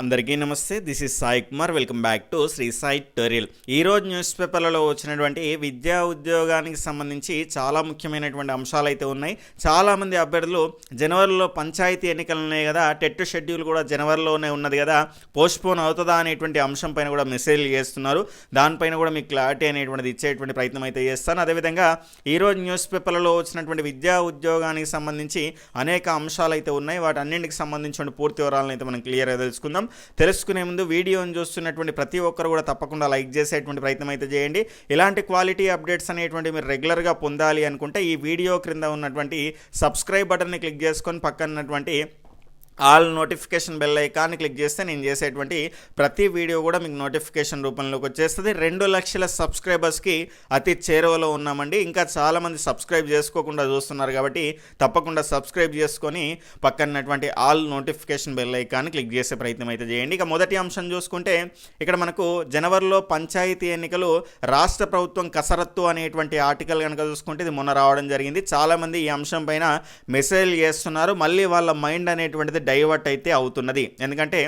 అందరికీ నమస్తే this is Sai Kumar. Welcome back to Sri Sai tutorial ఈరోజు news పేపర్లలో వచ్చినటువంటి విద్యా ఉద్యోగానికి సంబంధించి చాలా ముఖ్యమైనటువంటి అంశాలు అయితే ఉన్నాయి చాలామంది అభ్యర్థులు జనవరిలో పంచాయతీ ఎన్నికలు ఉన్నాయి కదా టెట్ షెడ్యూల్ కూడా జనవరిలోనే ఉన్నది కదా పోస్ట్పోన్ అవుతుందా అనేటువంటి అంశం పైన కూడా మెసేజ్లు చేస్తున్నారు. దానిపైన కూడా మీకు క్లారిటీ అనేటువంటిది ఇచ్చేటువంటి ప్రయత్నం అయితే చేస్తాను. అదేవిధంగా ఈరోజు న్యూస్ పేపర్లలో వచ్చినటువంటి విద్యా ఉద్యోగానికి సంబంధించి అనేక అంశాలు అయితే ఉన్నాయి. వాటి అన్నింటికి సంబంధించిన పూర్తి వివరాలను అయితే మనం క్లియర్గా తెలుసుకుందాం. తెలుసుకునే ముందు వీడియోని చూస్తున్నటువంటి ప్రతి ఒక్కరు కూడా తప్పకుండా లైక్ చేసేటువంటి ప్రయత్నం అయితే చేయండి. ఇలాంటి క్వాలిటీ అప్డేట్స్ అనేటువంటి మీరు రెగ్యులర్గా పొందాలి అనుకుంటే ఈ వీడియో క్రింద ఉన్నటువంటి సబ్స్క్రైబ్ బటన్ని క్లిక్ చేసుకొని పక్కన ఉన్నటువంటి ఆల్ నోటిఫికేషన్ బెల్ ఐకాన్ని క్లిక్ చేస్తే నేను చేసేటువంటి ప్రతి వీడియో కూడా మీకు నోటిఫికేషన్ రూపంలోకి వచ్చేస్తుంది. రెండు లక్షల సబ్స్క్రైబర్స్కి అతి చేరువలో ఉన్నామండి. ఇంకా చాలామంది సబ్స్క్రైబ్ చేసుకోకుండా చూస్తున్నారు కాబట్టి తప్పకుండా సబ్స్క్రైబ్ చేసుకొని పక్కనటువంటి ఆల్ నోటిఫికేషన్ బెల్ ఐకాన్ని క్లిక్ చేసే ప్రయత్నం అయితే చేయండి. ఇక మొదటి అంశం చూసుకుంటే ఇక్కడ మనకు జనవరిలో పంచాయతీ ఎన్నికలు రాష్ట్ర ప్రభుత్వం కసరత్తు అనేటువంటి ఆర్టికల్ కనుక చూసుకుంటే ఇది మొన్న రావడం జరిగింది. చాలామంది ఈ అంశం పైన మెసేజ్ చేస్తున్నారు. మళ్ళీ వాళ్ళ మైండ్ అనేటువంటిది డైవర్ట్ అయితే అవుతున్నది. ఎందుకంటే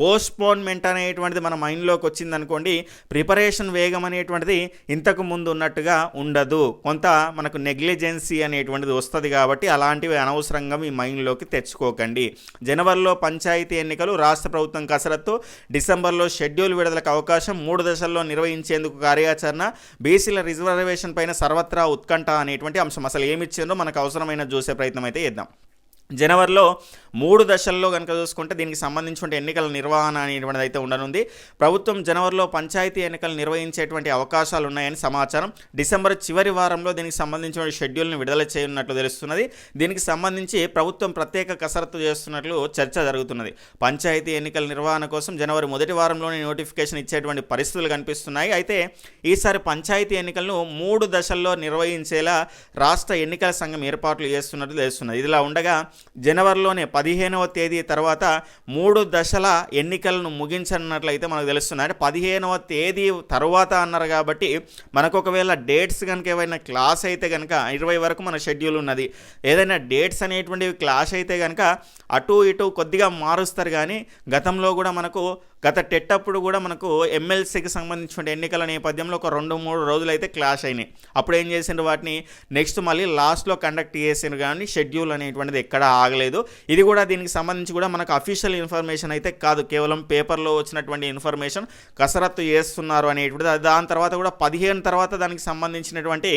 పోస్ట్పోన్మెంట్ అనేటువంటిది మన మైండ్లోకి వచ్చింది అనుకోండి ప్రిపరేషన్ వేగం అనేటువంటిది ఇంతకు ముందు ఉన్నట్టుగా ఉండదు. కొంత మనకు నెగ్లిజెన్సీ అనేటువంటిది వస్తుంది కాబట్టి అలాంటివి అనవసరంగా మీ మైండ్లోకి తెచ్చుకోకండి. జనవరిలో పంచాయతీ ఎన్నికలు రాష్ట్ర ప్రభుత్వం కసరత్తు డిసెంబర్లో షెడ్యూల్ విడుదలకు అవకాశం మూడు దశల్లో నిర్వహించేందుకు కార్యాచరణ బీసీల రిజర్వేషన్ పైన సర్వత్రా ఉత్కంఠ అనేటువంటి అంశం. అసలు ఏమి ఇచ్చిందో మనకు అవసరమైన చూసే ప్రయత్నం అయితే చేద్దాం. జనవరిలో మూడు దశల్లో కనుక చూసుకుంటే దీనికి సంబంధించిన ఎన్నికల నిర్వహణ అనేటువంటిది అయితే ఉండనుంది. ప్రభుత్వం జనవరిలో పంచాయతీ ఎన్నికలు నిర్వహించేటువంటి అవకాశాలు ఉన్నాయని సమాచారం. డిసెంబర్ చివరి వారంలో దీనికి సంబంధించిన షెడ్యూల్ని విడుదల చేయనున్నట్లు తెలుస్తున్నది. దీనికి సంబంధించి ప్రభుత్వం ప్రత్యేక కసరత్తు చేస్తున్నట్లు చర్చ జరుగుతున్నది. పంచాయతీ ఎన్నికల నిర్వహణ కోసం జనవరి మొదటి వారంలోనే నోటిఫికేషన్ ఇచ్చేటువంటి పరిస్థితులు కనిపిస్తున్నాయి. అయితే ఈసారి పంచాయతీ ఎన్నికలను మూడు దశల్లో నిర్వహించేలా రాష్ట్ర ఎన్నికల సంఘం ఏర్పాట్లు చేస్తున్నట్లు తెలుస్తున్నది. ఇదిలా ఉండగా జనవరిలోనే పదిహేనవ తేదీ తర్వాత మూడు దశల ఎన్నికలను ముగించన్నట్లయితే మనకు తెలుస్తుంది. అంటే పదిహేనవ తేదీ తర్వాత అన్నారు కాబట్టి మనకు ఒకవేళ డేట్స్ కనుక ఏవైనా క్లాస్ అయితే కనుక ఇరవై వరకు మన షెడ్యూల్ ఉన్నది. ఏదైనా డేట్స్ అనేటువంటివి క్లాస్ అయితే కనుక అటు ఇటు కొద్దిగా మారుస్తారు కానీ గతంలో కూడా మనకు గత టెట్ అప్పుడు కూడా మనకు ఎమ్మెల్సీకి సంబంధించిన ఎన్నికల నేపథ్యంలో ఒక రెండు మూడు రోజులు అయితే క్లాష్ అయినాయి. అప్పుడు ఏం చేసిండ్రు వాటిని? నెక్స్ట్ మళ్ళీ లాస్ట్లో కండక్ట్ చేసిండ్రు కానీ షెడ్యూల్ అనేటువంటిది ఎక్కడ ఆగలేదు. ఇది కూడా దీనికి సంబంధించి కూడా మనకు అఫీషియల్ ఇన్ఫర్మేషన్ అయితే కాదు. కేవలం పేపర్లో వచ్చినటువంటి ఇన్ఫర్మేషన్ కసరత్తు చేస్తున్నారు అనేటువంటిది. దాని తర్వాత కూడా పదిహేను తర్వాత దానికి సంబంధించినటువంటి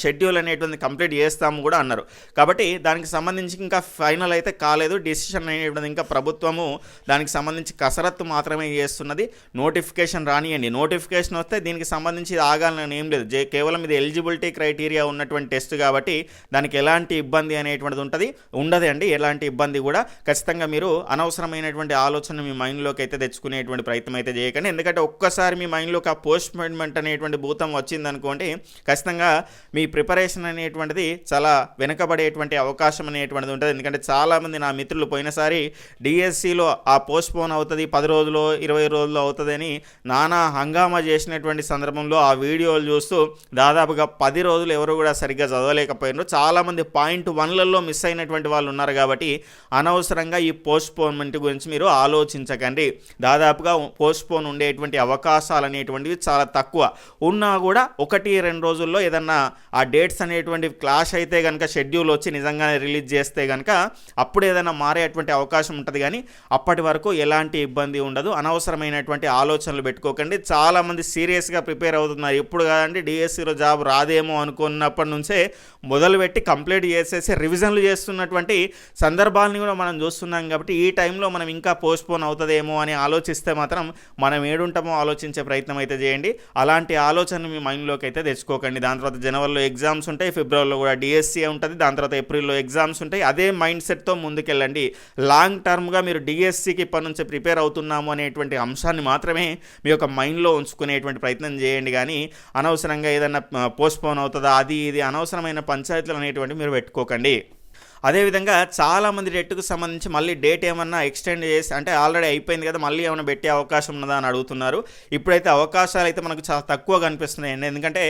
షెడ్యూల్ అనేటువంటి కంప్లీట్ చేస్తాము కూడా అన్నారు. కాబట్టి దానికి సంబంధించి ఇంకా ఫైనల్ అయితే కాలేదు. డిసిషన్ అనేటువంటిది ఇంకా ప్రభుత్వము దానికి సంబంధించి కసరత్తు మాత్రమే చేస్తున్నది. నోటిఫికేషన్ రానియండి. నోటిఫికేషన్ వస్తే దీనికి సంబంధించి ఆగాలని ఏం లేదు. జే కేవలం ఇది ఎలిజిబిలిటీ క్రైటీరియా ఉన్నటువంటి టెస్ట్ కాబట్టి దానికి ఎలాంటి ఇబ్బంది అనేటువంటిది ఉంటుంది. ఉండదు అండి. ఎలాంటి ఇబ్బంది కూడా ఖచ్చితంగా మీరు అనవసరమైనటువంటి ఆలోచన మీ మైండ్లోకి అయితే తెచ్చుకునేటువంటి ప్రయత్నం అయితే చేయకండి. ఎందుకంటే ఒక్కసారి మీ మైండ్లోకి ఆ పోస్ట్ అనేటువంటి భూతం వచ్చిందనుకోండి ఖచ్చితంగా మీ ప్రిపరేషన్ అనేటువంటిది చాలా వెనుకబడేటువంటి అవకాశం అనేటువంటిది ఉంటుంది. ఎందుకంటే చాలామంది నా మిత్రులు పోయినసారి డిఎస్సిలో ఆ పోస్ట్పోన్ అవుతుంది పది రోజులు ఇరవై రోజులు అవుతుందని నానా హంగామా చేసినటువంటి సందర్భంలో ఆ వీడియోలు చూస్తూ దాదాపుగా పది రోజులు ఎవరు కూడా సరిగ్గా చదవలేకపోయినారు. చాలామంది పాయింట్ వన్లలో మిస్ అయినటువంటి వాళ్ళు ఉన్నారు కాబట్టి అనవసరంగా ఈ పోస్ట్పోన్మెంట్ గురించి మీరు ఆలోచించకండి. దాదాపుగా పోస్ట్పోన్ ఉండేటువంటి అవకాశాలు అనేటువంటివి చాలా తక్కువ. ఉన్నా కూడా ఒకటి రెండు రోజుల్లో ఏదన్నా ఆ డేట్స్ అనేటువంటి క్లాష్ అయితే కనుక షెడ్యూల్ వచ్చి నిజంగానే రిలీజ్ చేస్తే కనుక అప్పుడు ఏదైనా మారేటువంటి అవకాశం ఉంటుంది కానీ అప్పటి వరకు ఎలాంటి ఇబ్బంది ఉండదు. అనవసరమైనటువంటి ఆలోచనలు పెట్టుకోకండి. చాలామంది సీరియస్గా ప్రిపేర్ అవుతున్నారు. ఎప్పుడు కాదండి డిఎస్సిలో జాబ్ రాదేమో అనుకున్నప్పటి నుంచే మొదలుపెట్టి కంప్లీట్ చేసేసి రివిజన్లు చేస్తున్నటువంటి సందర్భాలని కూడా మనం చూస్తున్నాం కాబట్టి ఈ టైంలో మనం ఇంకా పోస్ట్పోన్ అవుతుందేమో అని ఆలోచిస్తే మాత్రం మనం ఏడుంటామో ఆలోచించే ప్రయత్నం అయితే చేయండి. అలాంటి ఆలోచన మీ మైండ్లోకి అయితే తెచ్చుకోకండి. దాని తర్వాత జనవరిలో ఎగ్జామ్స్ ఉంటాయి ఫిబ్రవరిలో కూడా డిఎస్సి ఉంటుంది దాని తర్వాత ఏప్రిల్లో ఎగ్జామ్స్ ఉంటాయి. అదే మైండ్ సెట్తో ముందుకెళ్ళండి. లాంగ్ టర్మ్గా మీరు డిఎస్సికి ఇప్పటి నుంచి ప్రిపేర్ అవుతున్నాము అనేటువంటి అంశాన్ని మాత్రమే మీ యొక్క మైండ్లో ఉంచుకునేటువంటి ప్రయత్నం చేయండి. కానీ అనవసరంగా ఏదైనా పోస్ట్పోన్ అవుతుందా అది ఇది అనవసరమైన పంచాయతీలు అనేటువంటి మీరు పెట్టుకోకండి. అదేవిధంగా చాలామంది డెట్కు సంబంధించి మళ్ళీ డేట్ ఏమన్నా ఎక్స్టెండ్ చేసి అంటే ఆల్రెడీ అయిపోయింది కదా మళ్ళీ ఏమైనా పెట్టే అవకాశం ఉన్నదా అని అడుగుతున్నారు. ఇప్పుడైతే అవకాశాలు అయితే మనకు చాలా తక్కువ కనిపిస్తున్నాయి అండి. ఎందుకంటే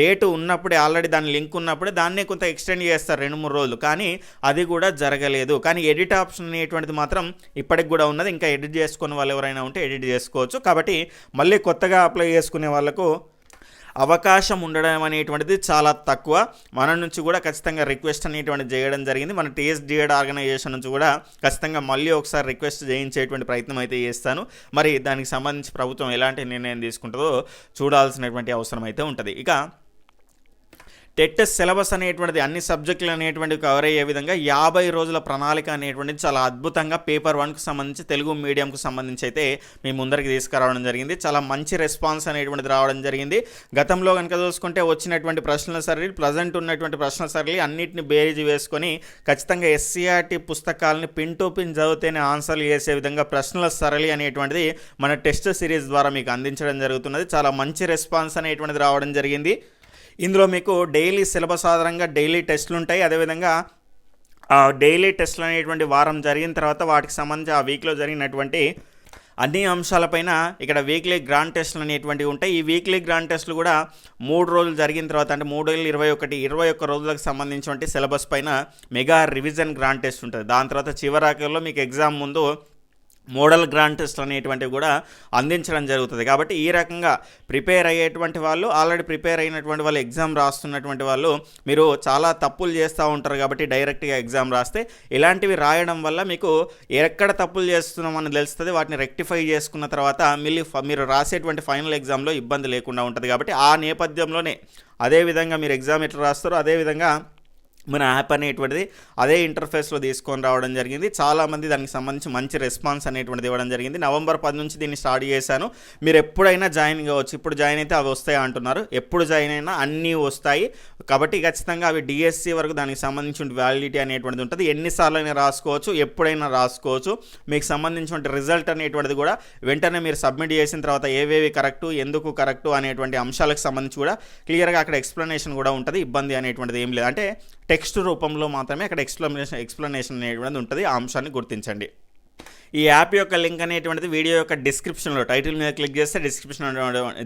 డేట్ ఉన్నప్పుడే ఆల్రెడీ దాని లింక్ ఉన్నప్పుడే దాన్నే కొంత ఎక్స్టెండ్ చేస్తారు రెండు మూడు రోజులు. కానీ అది కూడా జరగలేదు. కానీ ఎడిట్ ఆప్షన్ అనేటువంటిది మాత్రం ఇప్పటికి కూడా ఉన్నది. ఇంకా ఎడిట్ చేసుకునే వాళ్ళు ఎవరైనా ఉంటే ఎడిట్ చేసుకోవచ్చు. కాబట్టి మళ్ళీ కొత్తగా అప్లై చేసుకునే వాళ్ళకు అవకాశం ఉండడం అనేటువంటిది చాలా తక్కువ. మన నుంచి కూడా ఖచ్చితంగా రిక్వెస్ట్ అనేటువంటి చేయడం జరిగింది. మన టీఎస్ డిఎడ్ ఆర్గనైజేషన్ నుంచి కూడా ఖచ్చితంగా మళ్ళీ ఒకసారి రిక్వెస్ట్ చేయించేటువంటి ప్రయత్నం అయితే చేస్తాను. మరి దానికి సంబంధించి ప్రభుత్వం ఎలాంటి నిర్ణయం తీసుకుంటుందో చూడాల్సినటువంటి అవసరం అయితే ఉంటుంది. ఇక టెట్ సిలబస్ అనేటువంటిది అన్ని సబ్జెక్టులు అనేటువంటివి కవర్ అయ్యే విధంగా యాభై రోజుల ప్రణాళిక అనేటువంటిది చాలా అద్భుతంగా పేపర్ వన్కు సంబంధించి తెలుగు మీడియంకు సంబంధించి అయితే మీ ముందరికి తీసుకురావడం జరిగింది. చాలా మంచి రెస్పాన్స్ అనేటువంటిది రావడం జరిగింది. గతంలో కనుక చూసుకుంటే వచ్చినటువంటి ప్రశ్నల సరళి ప్రజెంట్ ఉన్నటువంటి ప్రశ్నల సరళి అన్నిటిని బేరీజ్ వేసుకొని ఖచ్చితంగా ఎస్సీఆర్టీ పుస్తకాలని పిన్ టు పిన్ చదివితేనే ఆన్సర్లు చేసే విధంగా ప్రశ్నల సరళి అనేటువంటిది మన టెస్ట్ సిరీస్ ద్వారా మీకు అందించడం జరుగుతున్నది. చాలా మంచి రెస్పాన్స్ అనేటువంటిది రావడం జరిగింది. ఇందులో మీకు డైలీ సిలబస్ ఆధారంగా డైలీ టెస్టులు ఉంటాయి. అదేవిధంగా డైలీ టెస్టులు అనేటువంటి వారం జరిగిన తర్వాత వాటికి సంబంధించి ఆ వీక్లో జరిగినటువంటి అన్ని అంశాలపైన ఇక్కడ వీక్లీ గ్రాండ్ టెస్ట్లు అనేటువంటివి ఉంటాయి. ఈ వీక్లీ గ్రాండ్ టెస్ట్లు కూడా మూడు రోజులు జరిగిన తర్వాత అంటే మూడు వేల ఇరవై ఒకటి ఇరవై ఒక్క రోజులకు సంబంధించినటువంటి సిలబస్ పైన మెగా రివిజన్ గ్రాండ్ టెస్ట్ ఉంటుంది. దాని తర్వాత చివరాకల్లో మీకు ఎగ్జామ్ ముందు మోడల్ గ్రాంట్స్ అనేటువంటివి కూడా అందించడం జరుగుతుంది. కాబట్టి ఈ రకంగా ప్రిపేర్ అయ్యేటువంటి వాళ్ళు ఆల్రెడీ ప్రిపేర్ అయినటువంటి వాళ్ళు ఎగ్జామ్ రాస్తున్నటువంటి వాళ్ళు మీరు చాలా తప్పులు చేస్తూ ఉంటారు కాబట్టి డైరెక్ట్గా ఎగ్జామ్ రాస్తే ఇలాంటివి రాయడం వల్ల మీకు ఎక్కడ తప్పులు చేస్తున్నామని తెలుస్తుంది వాటిని రెక్టిఫై చేసుకున్న తర్వాత మళ్ళీ మీరు రాసేటువంటి ఫైనల్ ఎగ్జామ్లో ఇబ్బంది లేకుండా ఉంటుంది. కాబట్టి ఆ నేపథ్యంలోనే అదేవిధంగా మీరు ఎగ్జామ్ ఎట్లా రాస్తారో అదేవిధంగా మన యాప్ అనేటువంటిది అదే ఇంటర్ఫేస్లో తీసుకొని రావడం జరిగింది. చాలామంది దానికి సంబంధించి మంచి రెస్పాన్స్ అనేటువంటిది ఇవ్వడం జరిగింది. నవంబర్ పది నుంచి దీన్ని స్టార్ట్ చేశాను. మీరు ఎప్పుడైనా జాయిన్ కావచ్చు. ఇప్పుడు జాయిన్ అయితే అవి వస్తాయి అంటున్నారు. ఎప్పుడు జాయిన్ అయినా అన్నీ వస్తాయి. కాబట్టి ఖచ్చితంగా అవి డిఎస్సి వరకు దానికి సంబంధించిన వ్యాలిడిటీ అనేటువంటిది ఉంటుంది. ఎన్నిసార్లు అయినా రాసుకోవచ్చు ఎప్పుడైనా రాసుకోవచ్చు. మీకు సంబంధించిన రిజల్ట్ అనేటువంటిది కూడా వెంటనే మీరు సబ్మిట్ చేసిన తర్వాత ఏవేవి కరెక్టు ఎందుకు కరెక్టు అనేటువంటి అంశాలకు సంబంధించి కూడా క్లియర్గా అక్కడ ఎక్స్ప్లెనేషన్ కూడా ఉంటుంది. ఇబ్బంది అనేటువంటిది ఏం లేదు. అంటే టెక్స్ట్ రూపంలో మాత్రమే అక్కడ ఎక్స్ప్లెనేషన్ ఎక్స్ప్లెనేషన్ అనేది ఉంటుంది. ఆ అంశాన్ని గుర్తించండి. ఈ యాప్ యొక్క లింక్ అనేటువంటిది వీడియో యొక్క డిస్క్రిప్షన్లో టైటిల్ మీద క్లిక్ చేస్తే డిస్క్రిప్షన్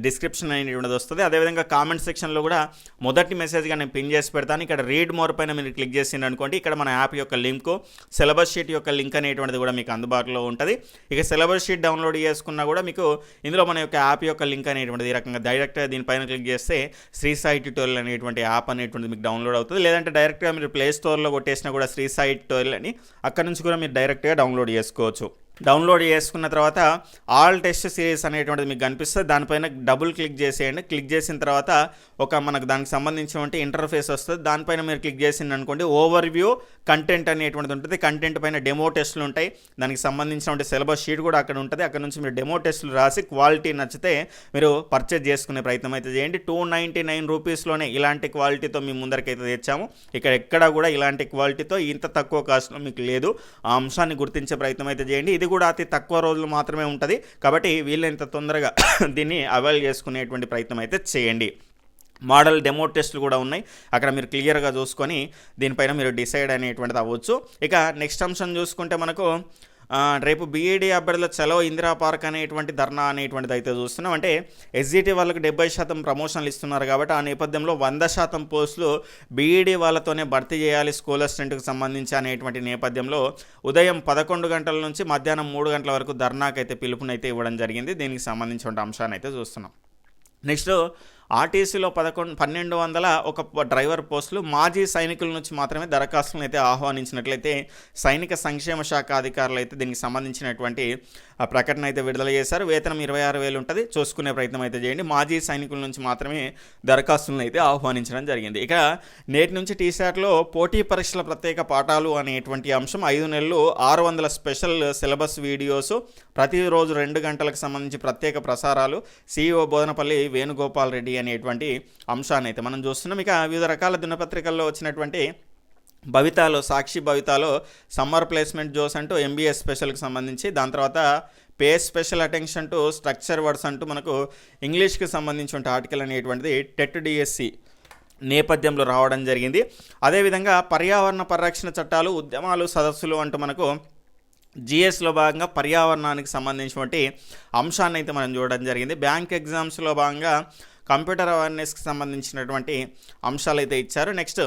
డిస్క్రిప్షన్ అనేటువంటిది వస్తుంది. అదేవిధంగా కామెంట్ సెక్షన్లో కూడా మొదటి మెసేజ్గా నేను పిన్ చేసి పెడతాను. ఇక్కడ రీడ్ మోర్ పైన మీరు క్లిక్ చేసింది అనుకోండి ఇక్కడ మన యాప్ యొక్క లింక్ సిలబస్ షీట్ యొక్క లింక్ అనేటువంటిది కూడా మీకు అందుబాటులో ఉంటుంది. ఇక సిలబస్ షీట్ డౌన్లోడ్ చేసుకున్నా కూడా మీకు ఇందులో మన యొక్క యాప్ యొక్క లింక్ అనేటువంటిది ఈ రకంగా డైరెక్ట్గా దీనిపైన క్లిక్ చేస్తే శ్రీ సాయి ట్యూటోరియల్ అనేటువంటి యాప్ అనేటువంటిది మీకు డౌన్లోడ్ అవుతుంది. లేదంటే డైరెక్ట్గా మీరు ప్లే స్టోర్లో కొట్టేసినా కూడా శ్రీ సాయి ట్యూటోరియల్ అని అక్కడ నుంచి కూడా మీరు డైరెక్ట్గా డౌన్లోడ్ చేసుకోవచ్చు. డౌన్లోడ్ చేసుకున్న తర్వాత ఆల్ టెస్ట్ సిరీస్ అనేటువంటిది మీకు కనిపిస్తుంది. దానిపైన డబుల్ క్లిక్ చేసేయండి. క్లిక్ చేసిన తర్వాత ఒక మనకు దానికి సంబంధించినటువంటి ఇంటర్ఫేస్ వస్తుంది. దానిపైన మీరు క్లిక్ చేసింది అనుకోండి ఓవర్ వ్యూ కంటెంట్ అనేటువంటిది ఉంటుంది. కంటెంట్ పైన డెమో టెస్టులు ఉంటాయి. దానికి సంబంధించినటువంటి సిలబస్ షీట్ కూడా అక్కడ ఉంటుంది. అక్కడ నుంచి మీరు డెమో టెస్టులు రాసి క్వాలిటీ నచ్చితే మీరు పర్చేజ్ చేసుకునే ప్రయత్నం అయితే చేయండి. టూ నైంటీ నైన్ రూపీస్లోనే ఇలాంటి క్వాలిటీతో మీ ముందరికైతే తెచ్చాము. ఇక్కడ ఎక్కడ కూడా ఇలాంటి క్వాలిటీతో ఇంత తక్కువ కాస్ట్లో మీకు లేదు. ఆ అంశాన్ని గుర్తించే ప్రయత్నం అయితే చేయండి. ఇది కూడా అతి తక్కువ రోజులు మాత్రమే ఉంటుంది. కాబట్టి వీళ్ళంత తొందరగా దీన్ని అవైల్ చేసుకునేటువంటి ప్రయత్నం అయితే చేయండి. మోడల్ డెమో టెస్ట్లు కూడా ఉన్నాయి. అక్కడ మీరు క్లియర్గా చూసుకొని దీనిపైన మీరు డిసైడ్ అనేటువంటిది అవ్వచ్చు. ఇక నెక్స్ట్ అంశం చూసుకుంటే మనకు రేపు బీఈడీ అభ్యర్థుల చలో ఇందిరా పార్క్ అనేటువంటి ధర్నా అనేటువంటిది అయితే చూస్తున్నాం. అంటే ఎస్జిటి వాళ్ళకి డెబ్బై శాతం ప్రమోషన్లు ఇస్తున్నారు కాబట్టి ఆ నేపథ్యంలో వంద శాతం పోస్టులు బీఈడీ వాళ్ళతోనే భర్తీ చేయాలి స్కూల్ అసిస్టెంట్కి సంబంధించి అనేటువంటి నేపథ్యంలో ఉదయం పదకొండు గంటల నుంచి మధ్యాహ్నం మూడు గంటల వరకు ధర్నాకైతే పిలుపునైతే ఇవ్వడం జరిగింది. దీనికి సంబంధించిన అంశాన్ని అయితే చూస్తున్నాం. నెక్స్ట్ ఆర్టీసీలో పదకొండు పన్నెండు వందల ఒక డ్రైవర్ పోస్టులు మాజీ సైనికుల నుంచి మాత్రమే దరఖాస్తులను అయితే ఆహ్వానించినట్లయితే సైనిక సంక్షేమ శాఖ అధికారులు అయితే దీనికి సంబంధించినటువంటి ఆ ప్రకటన అయితే విడుదల చేశారు. వేతనం ఇరవై ఆరు వేలు ఉంటుంది. చూసుకునే ప్రయత్నం అయితే చేయండి. మాజీ సైనికుల నుంచి మాత్రమే దరఖాస్తులను అయితే ఆహ్వానించడం జరిగింది. ఇక నేటి నుంచి టీశాట్లో పోటీ పరీక్షల ప్రత్యేక పాఠాలు అనేటువంటి అంశం ఐదు నెలలు ఆరు వందల స్పెషల్ సిలబస్ వీడియోస్ ప్రతిరోజు రెండు గంటలకు సంబంధించి ప్రత్యేక ప్రసారాలు సీఈఓ బోధనపల్లి వేణుగోపాల్ రెడ్డి అనేటువంటి అంశాన్ని అయితే మనం చూస్తున్నాం. ఇక వివిధ రకాల దినపత్రికల్లో వచ్చినటువంటి భవితాలో సాక్షి భవితాలో సమ్మర్ ప్లేస్మెంట్ జోస్ అంటూ ఎంబీఎస్ స్పెషల్కి సంబంధించి దాని తర్వాత pay special attention to structure words అంటూ మనకు ఇంగ్లీష్కి సంబంధించిన ఆర్టికల్ అనేటువంటిది టెట్ డిఎస్సి నేపథ్యంలో రావడం జరిగింది. అదేవిధంగా పర్యావరణ పరిరక్షణ చట్టాలు ఉద్యమాలు సదస్సులు అంటూ మనకు జిఎస్లో భాగంగా పర్యావరణానికి సంబంధించినటువంటి అంశాన్ని అయితే మనం చూడడం జరిగింది. బ్యాంక్ ఎగ్జామ్స్లో భాగంగా కంప్యూటర్ అవేర్నెస్కి సంబంధించినటువంటి అంశాలు అయితే ఇచ్చారు. నెక్స్ట్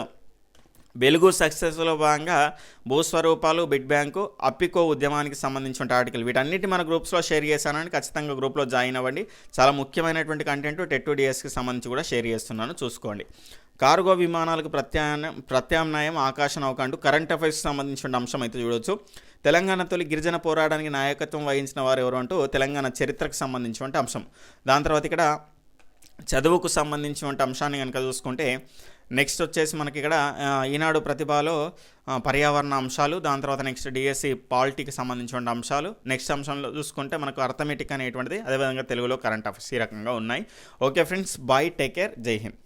వెలుగు సక్సెస్లో భాగంగా భూస్వరూపాలు బిడ్ బ్యాంకు అప్పికో ఉద్యమానికి సంబంధించిన ఆర్టికల్. వీటన్నిటి మన గ్రూప్స్లో షేర్ చేశానని ఖచ్చితంగా గ్రూప్లో జాయిన్ అవ్వండి. చాలా ముఖ్యమైనటువంటి కంటెంట్ టెట్ డిఎస్కి సంబంధించి కూడా షేర్ చేస్తున్నాను. చూసుకోండి. కార్గో విమానాలకు ప్రత్యామ్నాయం ప్రత్యామ్నాయం ఆకాశ నౌక అంటూ కరెంట్ అఫైర్స్కి సంబంధించిన అంశం అయితే చూడొచ్చు. తెలంగాణ తొలి గిరిజన పోరాటానికి నాయకత్వం వహించిన వారు ఎవరు అంటూ తెలంగాణ చరిత్రకు సంబంధించినటువంటి అంశం. దాని తర్వాత ఇక్కడ చదువుకు సంబంధించినటువంటి అంశాన్ని కనుక చూసుకుంటే నెక్స్ట్ వచ్చేసి మనకి ఇక్కడ ఈనాడు ప్రతిభలో పర్యావరణ అంశాలు దాని తర్వాత నెక్స్ట్ డిఎస్సి పాలిటీకి సంబంధించిన అంశాలు. నెక్స్ట్ అంశంలో చూసుకుంటే మనకు అర్థమెటిక్ అనేటువంటిది అదేవిధంగా తెలుగులో కరెంట్ అఫైర్స్ ఈ రకంగా ఉన్నాయి. Okay friends bye take care జై హింద్.